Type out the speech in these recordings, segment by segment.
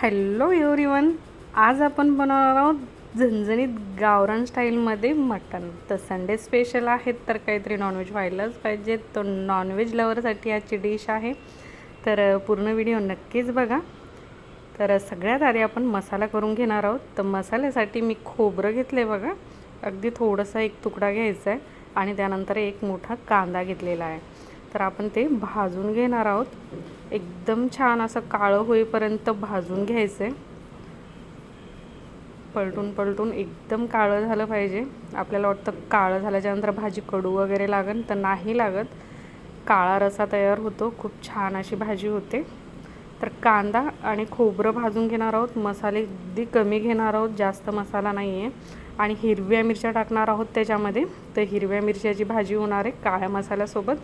Hello everyone आज आपण बनवणार आहोत झणझणीत गावरान स्टाईलमध्ये मटण. तर संडे स्पेशल आहेत तर काहीतरी नॉनव्हेज व्हायलाच पाहिजे. तर नॉनव्हेज लवरसाठी आजची डिश आहे. तर पूर्ण व्हिडिओ नक्कीच बघा. तर सगळ्यात आधी आपण मसाला करून घेणार आहोत. तर मसाल्यासाठी मी खोबरं घेतलं आहे बघा. अगदी थोडंसं एक तुकडा घ्यायचा आहे आणि त्यानंतर एक मोठा कांदा घेतलेला आहे. तर आपण ते भाजून घेणार आहोत. एकदम छान असं काळं होईपर्यंत भाजून घ्यायचं. आहे पलटून पलटून एकदम काळं झालं पाहिजे. आपल्याला वाटतं काळं झाल्याच्यानंतर भाजी कडू वगैरे लागेल तर नाही लागत. काळा रसा तयार होतो. खूप छान अशी भाजी होते. तर कांदा आणि खोबरं भाजून घेणार आहोत. मसाले अगदी कमी घेणार आहोत. जास्त मसाला नाही आहे आणि हिरव्या मिरच्या टाकणार आहोत त्याच्यामध्ये. तर हिरव्या मिरच्याची भाजी होणार आहे काळ्या मसाल्यासोबत.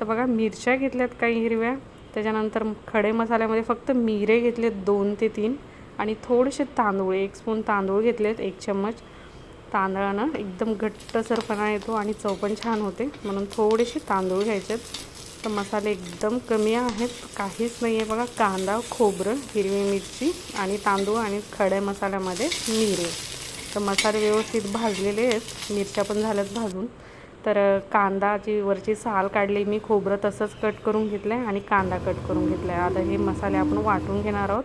तर बघा मिरच्या घेतल्यात काही हिरव्या. त्याच्यानंतर खडे मसाल्यामध्ये फक्त मिरे घेतलेत दोन ते तीन आणि थोडेसे तांदूळ एक स्पून तांदूळ घेतलेत एक चम्मच. तांदळानं एकदम घट्टसरपणा येतो आणि चव पण छान होते. म्हणून थोडेसे तांदूळ घ्यायचे तर मसाले एकदम कमी आहेत. काहीच नाही आहे बघा कांदा खोबरं हिरवी मिरची आणि तांदूळ आणि खड्या मसाल्यामध्ये मिरे. तर मसाले व्यवस्थित भाजलेले आहेत. मिरच्या पण झाल्यात भाजून. तर कांदाची वरची साल काढली मी खोबरं तसंच कट करून घेतलं आहे आणि कांदा कट करून घेतला आहे आता हे मसाले आपण वाटून घेणार आहोत.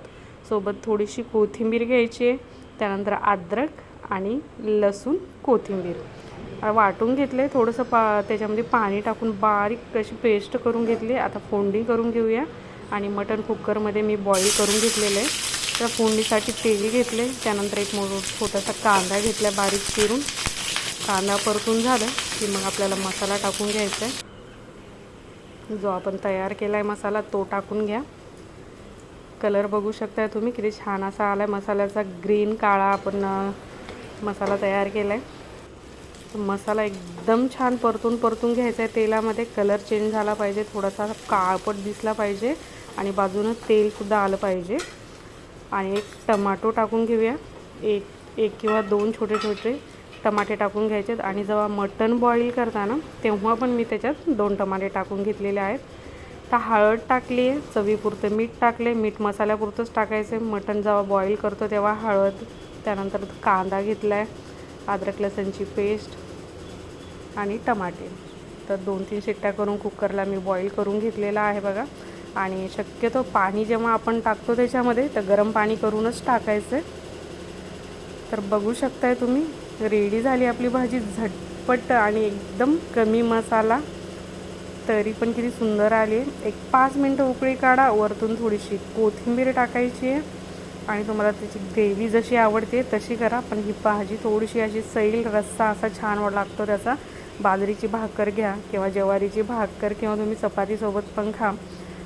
सोबत थोडीशी कोथिंबीर घ्यायची आहे. त्यानंतर अद्रक आणि लसूण कोथिंबीर. वाटून घेतले थोडंसं पा त्याच्यामध्ये पाणी टाकून बारीक अशी पेस्ट करून घेतली. आता फोंडी करून घेऊया. आणि मटण कुकरमध्ये मी बॉईल करून घेतलेलं आहे. त्या फोंडीसाठी तेल घेतले त्यानंतर एक मोठं छोटासा कांदा घेतला बारीक चिरून. कांदा परतून झालं की मग आपल्याला मसाला टाकून घ्यायचा आहे. जो आपण तयार केला आहे मसाला तो टाकून घ्या. कलर बघू शकताय तुम्ही किती छान असा आला आहे मसाल्याचा ग्रीन काळा आपण मसाला तयार केला आहे मसाला एकदम छान परतून परतून घ्यायचा आहे. तेलामध्ये कलर चेंज झाला पाहिजे. थोडासा काळपट दिसला पाहिजे आणि बाजूनं तेलसुद्धा आलं पाहिजे. आणि एक टमाटो टाकून घेऊया. एक एक किंवा दोन छोटे छोटे टमाटे टाकून घ्यायचे आहेत. आणि जेव्हा मटण बॉईल करताना तेव्हा पण मी त्याच्यात दोन टमाटे टाकून घेतलेले आहेत. तर हळद टाकली आहे चवीपुरतं मीठ टाकले मीठ मसाल्यापुरतंच टाकायचं मटण जेव्हा बॉईल करतो तेव्हा हळद त्यानंतर कांदा घेतला आहे अद्रक लसणची पेस्ट आणि टमाटे. तर दोन तीन शिट्ट्या करून कुकरला मी बॉईल करून घेतलेला आहे बघा. आणि शक्यतो पाणी जेव्हा आपण टाकतो त्याच्यामध्ये तर गरम पाणी करूनच टाकायचं आहे तर बघू शकताय तुम्ही रेडी झाली आपली भाजी झटपट आणि एकदम कमी मसाला. तरी पण किती सुंदर आली. आहे एक पाच मिनटं उकळी काढा वरतून थोडीशी कोथिंबीर टाकायची आहे. आणि तुम्हाला त्याची ग्रेव्ही जशी आवडते तशी करा. पण ही भाजी थोडीशी अशी सैल रस्सा असा छान लागतो त्याचा. बाजरीची भाकर घ्या किंवा ज्वारीची भाकर किंवा तुम्ही चपातीसोबत पण खा.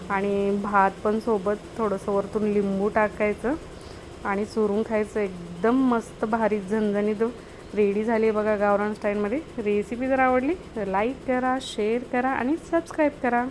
आणि भात पण सोबत थोडंसं वरतून लिंबू टाकायचं. आणि चुरून खायचं. एकदम मस्त भारी झणझणीत रेडी झाली आहे बघा गावरान स्टाईलमध्ये रेसिपी जर आवडली तर लाईक करा शेअर करा आणि सबस्क्राईब करा.